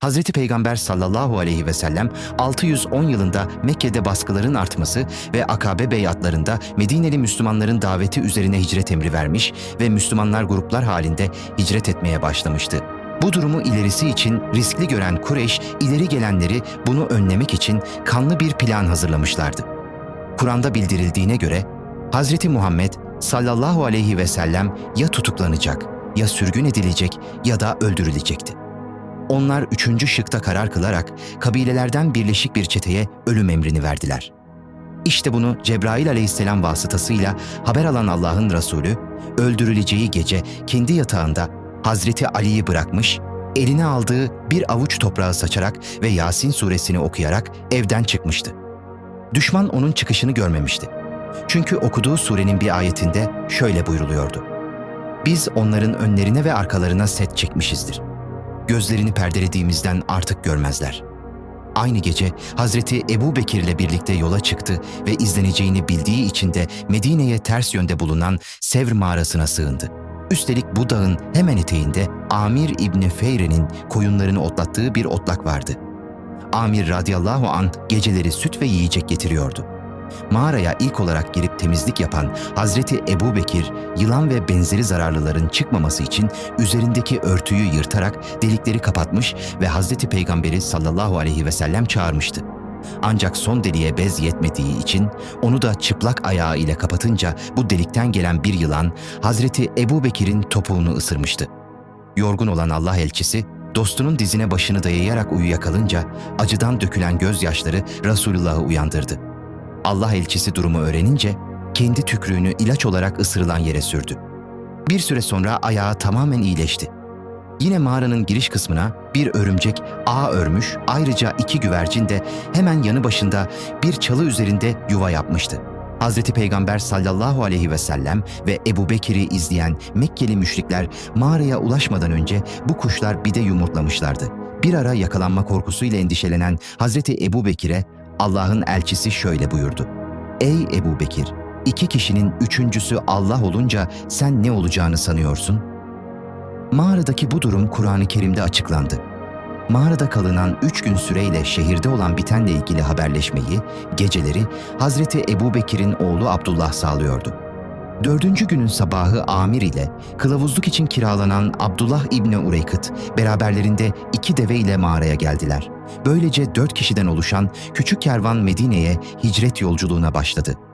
Hazreti Peygamber sallallahu aleyhi ve sellem 610 yılında Mekke'de baskıların artması ve Akabe beyatlarında Medineli Müslümanların daveti üzerine hicret emri vermiş ve Müslümanlar gruplar halinde hicret etmeye başlamıştı. Bu durumu ilerisi için riskli gören Kureyş, ileri gelenleri bunu önlemek için kanlı bir plan hazırlamışlardı. Kur'an'da bildirildiğine göre Hazreti Muhammed sallallahu aleyhi ve sellem ya tutuklanacak, ya sürgün edilecek ya da öldürülecekti. Onlar üçüncü şıkta karar kılarak kabilelerden birleşik bir çeteye ölüm emrini verdiler. İşte bunu Cebrail aleyhisselam vasıtasıyla haber alan Allah'ın Resulü, öldürüleceği gece kendi yatağında Hazreti Ali'yi bırakmış, eline aldığı bir avuç toprağı saçarak ve Yasin suresini okuyarak evden çıkmıştı. Düşman onun çıkışını görmemişti. Çünkü okuduğu surenin bir ayetinde şöyle buyruluyordu. Biz onların önlerine ve arkalarına set çekmişizdir. Gözlerini perdelediğimizden artık görmezler. Aynı gece Hazreti Ebu Bekir ile birlikte yola çıktı ve izleneceğini bildiği için de Medine'ye ters yönde bulunan Sevr mağarasına sığındı. Üstelik bu dağın hemen eteğinde Amir İbni Feyre'nin koyunlarını otlattığı bir otlak vardı. Amir radıyallahu an geceleri süt ve yiyecek getiriyordu. Mağaraya ilk olarak girip temizlik yapan Hazreti Ebu Bekir, yılan ve benzeri zararlıların çıkmaması için üzerindeki örtüyü yırtarak delikleri kapatmış ve Hazreti Peygamberi sallallahu aleyhi ve sellem çağırmıştı. Ancak son deliğe bez yetmediği için onu da çıplak ayağı ile kapatınca bu delikten gelen bir yılan Hazreti Ebu Bekir'in topuğunu ısırmıştı. Yorgun olan Allah elçisi dostunun dizine başını dayayarak uyuyakalınca acıdan dökülen gözyaşları Resulullah'ı uyandırdı. Allah elçisi durumu öğrenince kendi tükrüğünü ilaç olarak ısırılan yere sürdü. Bir süre sonra ayağı tamamen iyileşti. Yine mağaranın giriş kısmına bir örümcek ağ örmüş, ayrıca iki güvercin de hemen yanı başında bir çalı üzerinde yuva yapmıştı. Hazreti Peygamber sallallahu aleyhi ve sellem ve Ebu Bekir'i izleyen Mekkeli müşrikler mağaraya ulaşmadan önce bu kuşlar bir de yumurtlamışlardı. Bir ara yakalanma korkusuyla endişelenen Hazreti Ebu Bekir'e Allah'ın elçisi şöyle buyurdu. Ey Ebu Bekir, iki kişinin üçüncüsü Allah olunca sen ne olacağını sanıyorsun? Mağaradaki bu durum Kur'an-ı Kerim'de açıklandı. Mağarada kalınan üç gün süreyle şehirde olan bitenle ilgili haberleşmeyi, geceleri Hazreti Ebu Bekir'in oğlu Abdullah sağlıyordu. Dördüncü günün sabahı Amir ile kılavuzluk için kiralanan Abdullah İbni Ureykıt beraberlerinde iki deve ile mağaraya geldiler. Böylece dört kişiden oluşan küçük kervan Medine'ye hicret yolculuğuna başladı.